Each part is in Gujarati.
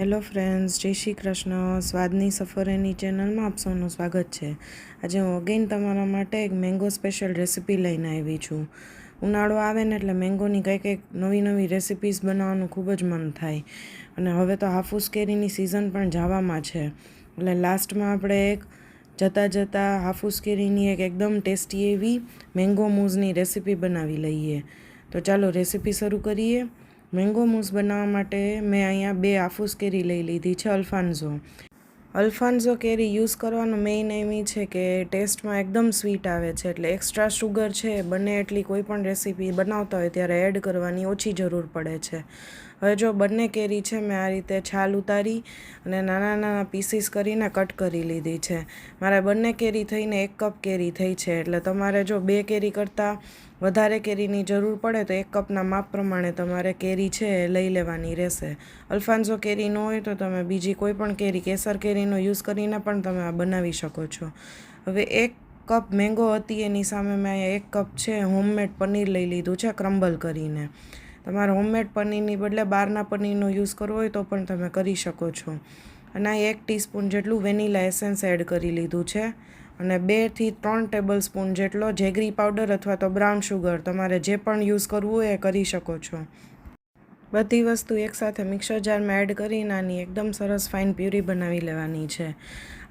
હેલો ફ્રેન્ડ્સ, જય શ્રી કૃષ્ણ. સ્વાદની સફર એની ચેનલમાં આપ સૌનું સ્વાગત છે. આજે હું અગેન તમારા માટે એક મેંગો સ્પેશિયલ રેસીપી લઈને આવી છું. ઉનાળો આવે ને એટલે મેંગોની કંઈક કંઈક નવી નવી રેસિપીઝ બનાવવાનું ખૂબ જ મન થાય. અને હવે તો હાફૂસ કેરીની સિઝન પણ જવામાં છે. એટલે લાસ્ટમાં આપણે એક જતાં જતાં હાફૂસ કેરીની એક એકદમ ટેસ્ટી એવી મેંગો મૂઝની રેસિપી બનાવી લઈએ. તો ચાલો રેસીપી શરૂ કરીએ. મેંગો મૂસ બનાવવા માટે મેં અહીંયા બે આફૂસ કેરી લઈ લીધી છે, અલ્ફાન્ઝો. અલ્ફાન્ઝો કેરી યુઝ કરવાનું મેઇન એમ છે કે ટેસ્ટમાં એકદમ સ્વીટ આવે છે, એટલે એક્સ્ટ્રા શુગર છે, બને એટલી કોઈ પણ રેસીપી બનાવતા હોય ત્યારે એડ કરવાની ઓછી જરૂર પડે છે. હવે જો બંને કેરી છે, મેં આ રીતે છાલ ઉતારી અને નાના નાના પીસીસ કરીને કટ કરી લીધી છે. મારે બંને કેરી થઈને એક કપ કેરી થઈ છે, એટલે તમારે જો બે કેરી કરતાં વધારે કેરીની જરૂર પડે તો એક કપના માપ પ્રમાણે તમારે કેરી છે એ લઈ લેવાની રહેશે. અલ્ફાન્સો કેરી ન હોય તો તમે બીજી કોઈ પણ કેરી, કેસર કેરીનો યુઝ કરીને પણ તમે આ બનાવી શકો છો. હવે એક કપ મેંગો હતી, એની સામે મેં એક કપ છે હોમમેડ પનીર લઈ લીધું છે ક્રમ્બલ કરીને. તમારે હોમમેડ પનીરની બદલે બહારના પનીરનો યુઝ કરવો હોય તો પણ તમે કરી શકો છો. અને આ એક ટીસ્પૂન જેટલું વેનીલા એસેન્સ એડ કરી લીધું છે. અને બેથી ત્રણ ટેબલ સ્પૂન જેટલો જેગરી પાવડર અથવા તો બ્રાઉન શુગર તમારે જે પણ યુઝ કરવું હોય એ કરી શકો છો. બધી વસ્તુ એકસાથે મિક્સર જારમાં એડ કરીને આની એકદમ સરસ ફાઇન પ્યુરી બનાવી લેવાની છે.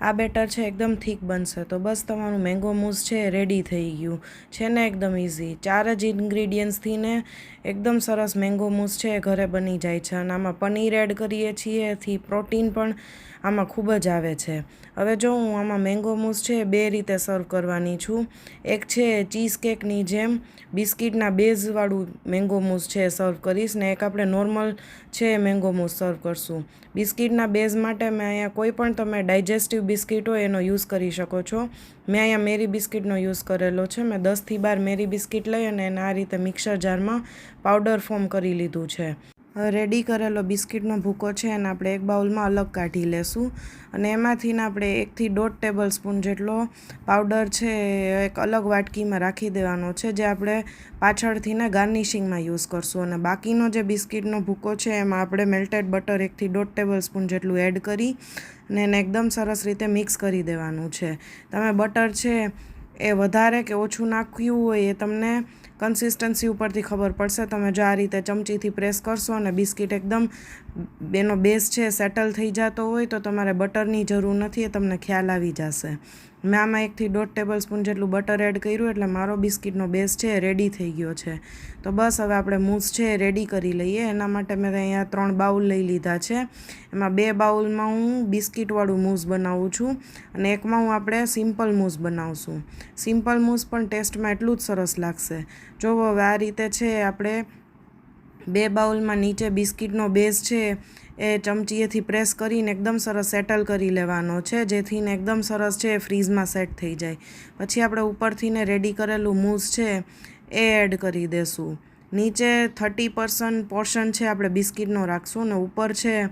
આ બેટર છે, એકદમ થીક બનશે. તો બસ તમારું મેંગો મૂઝ છે રેડી થઈ ગયું. છે ને એકદમ ઇઝી ચાર જ ઇન્ગ્રીડિયન્ટ્સથી ને એકદમ સરસ મેંગો મૂઝ છે, એ ઘરે બની જાય છે. અને આમાં પનીર એડ કરીએ છીએ, એથી પ્રોટીન પણ આમાં ખૂબ જ આવે છે. હવે જો હું આમાં મેંગો મૂઝ છે, બે રીતે સર્વ કરવાની છું. એક છે ચીઝ કેકની જેમ બિસ્કિટના બેઝવાળું મેંગો મૂઝ છે સર્વ કરીશ. ને એક આપણે નોર્મલ છે મેંગો મૂઝ સર્વ કરશું. બિસ્કિટના બેઝ માટે મેં અહીંયા કોઈ પણ તમે ડાયજેસ્ટિવ બિસ્કિટ હોય એનો યુઝ કરી શકો છો. મેં અહીંયા મેરી બિસ્કિટનો યુઝ કરેલો છે. મેં દસથી બાર મેરી બિસ્કિટ લઈ અને એને આ રીતે મિક્સર જારમાં પાવડર ફોર્મ કરી લીધું છે. રેડી કરેલો બિસ્કિટનો ભૂકો છે એને આપણે એક બાઉલમાં અલગ કાઢી લેશું. અને એમાંથીને આપણે એકથી દોઢ ટેબલ સ્પૂન જેટલો પાવડર છે એક અલગ વાટકીમાં રાખી દેવાનો છે, જે આપણે પાછળથીને ગાર્નિશિંગમાં યુઝ કરશું. અને બાકીનો જે બિસ્કિટનો ભૂકો છે એમાં આપણે મેલ્ટેડ બટર એકથી દોઢ ટેબલ સ્પૂન જેટલું એડ કરી અને એને એકદમ સરસ રીતે મિક્સ કરી દેવાનું છે. તમે બટર છે એ વધારે કે ઓછું નાખ્યું હોય એ તમને કન્સિસ્ટન્સી ઉપરથી ખબર પડશે. તમે જો આ રીતે ચમચીથી પ્રેસ કરશો અને બિસ્કિટ એકદમ એનો બેઝ છે સેટલ થઈ જતો હોય, તો તમારે બટરની જરૂર નથી, એ તમને ખ્યાલ આવી જશે. મેં આમાં એકથી દોઢ ટેબલ સ્પૂન જેટલું બટર એડ કર્યું, એટલે મારો બિસ્કિટનો બેઝ છે રેડી થઈ ગયો છે. તો બસ હવે આપણે મૂસ છે રેડી કરી લઈએ. એના માટે મેં અહીંયા ત્રણ બાઉલ લઈ લીધા છે. એમાં બે બાઉલમાં હું બિસ્કિટવાળું મૂસ બનાવું છું અને એકમાં હું આપણે સિમ્પલ મૂસ બનાવશું. સિમ્પલ મૂસ પણ ટેસ્ટમાં એટલું જ સરસ લાગશે. જો હવે આ રીતે છે આપણે બે બાઉલમાં નીચે બિસ્કિટનો બેઝ છે એ ચમચીએથી પ્રેસ કરીને એકદમ સરસ સેટલ કરી લેવાનો છે. જેથી ને એકદમ સરસ છે ફ્રીઝમાં સેટ થઈ જાય. પછી આપણે ઉપરથી ને રેડી કરેલું મૂસ છે એ એડ કરી દેશું. નીચે થર્ટી પર્સન્ટ પોર્શન છે આપણે બિસ્કિટનો રાખશું ને ઉપર છે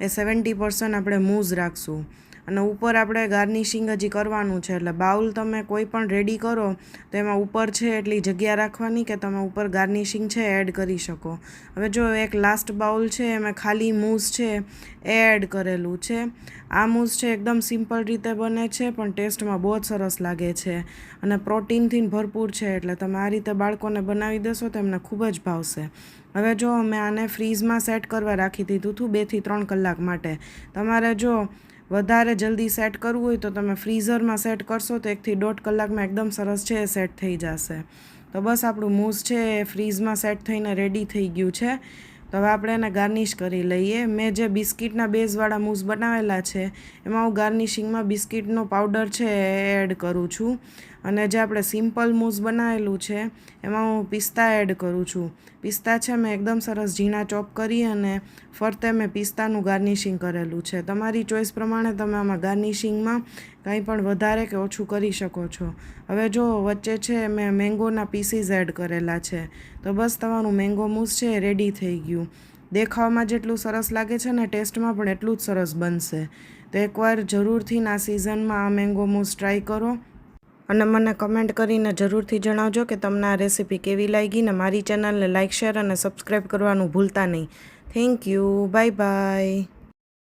એ સેવન્ટી પર્સન્ટ આપણે મૂઝ રાખશું. અને ઉપર આપણે ગાર્નિશિંગ હજી કરવાનું છે. એટલે બાઉલ તમે કોઈ પણ રેડી કરો, તો એમાં ઉપર છે એટલી જગ્યા રાખવાની કે તમે ઉપર ગાર્નિશિંગ છે એડ કરી શકો. હવે જો એક લાસ્ટ બાઉલ છે, એમાં ખાલી મૂસ છે, એ એડ કરેલું છે. આ મૂસ છે એકદમ સિમ્પલ રીતે બને છે, પણ ટેસ્ટમાં બહુ જ સરસ લાગે છે. અને પ્રોટીનથી ભરપૂર છે, એટલે તમે આ રીતે બાળકોને બનાવી દેશો તો એમને ખૂબ જ ભાવશે. હવે જો મેં આને ફ્રીઝમાં સેટ કરવા રાખી દીધું હતું બેથી ત્રણ કલાક માટે. તમારે જો વધારે જલ્દી સેટ કરવું હોય તો તમે ફ્રીઝરમાં સેટ કરશો તો એકથી દોઢ કલાકમાં એકદમ સરસ છે, એ સેટ થઈ જશે. તો બસ આપણું મૂઝ છે, એ ફ્રીઝમાં સેટ થઈને રેડી થઈ ગયું છે. તો હવે આપણે એને ગાર્નિશ કરી લઈએ. મેં જે બિસ્કિટના બેઝવાળા મૂઝ બનાવેલા છે, એમાં હું ગાર્નિશિંગમાં બિસ્કિટનો પાવડર છે, એ એડ કરું છું. અને જે આપણે સિમ્પલ મૂઝ બનાવેલું છે, એમાં હું પિસ્તા એડ કરું છું. પિસ્તા છે, મેં એકદમ સરસ ઝીણા ચોપ કરી અને ફરતે મેં પિસ્તાનું ગાર્નિશિંગ કરેલું છે. તમારી ચોઈસ પ્રમાણે તમે આમાં ગાર્નિશિંગમાં કંઈ પણ વધારે કે ઓછું કરી શકો છો. હવે જો વચ્ચે છે, મેં મેંગોના પીસીસ એડ કરેલા છે. તો બસ તમારું મેંગો મૂઝ છે રેડી થઈ ગયું. દેખાવમાં જેટલું સરસ લાગે છે ને ટેસ્ટમાં પણ એટલું જ સરસ બનશે. તો એકવાર જરૂરથી ના સિઝનમાં આ મેંગો મૂઝ ટ્રાય કરો. અને મને કમેન્ટ કરીને જરૂરથી જણાવજો કે તમને આ રેસીપી કેવી લાગી ને મારી ચેનલને લાઇક શેર અને સબસ્ક્રાઈબ કરવાનું ભૂલતા નહીં. Thank you bye bye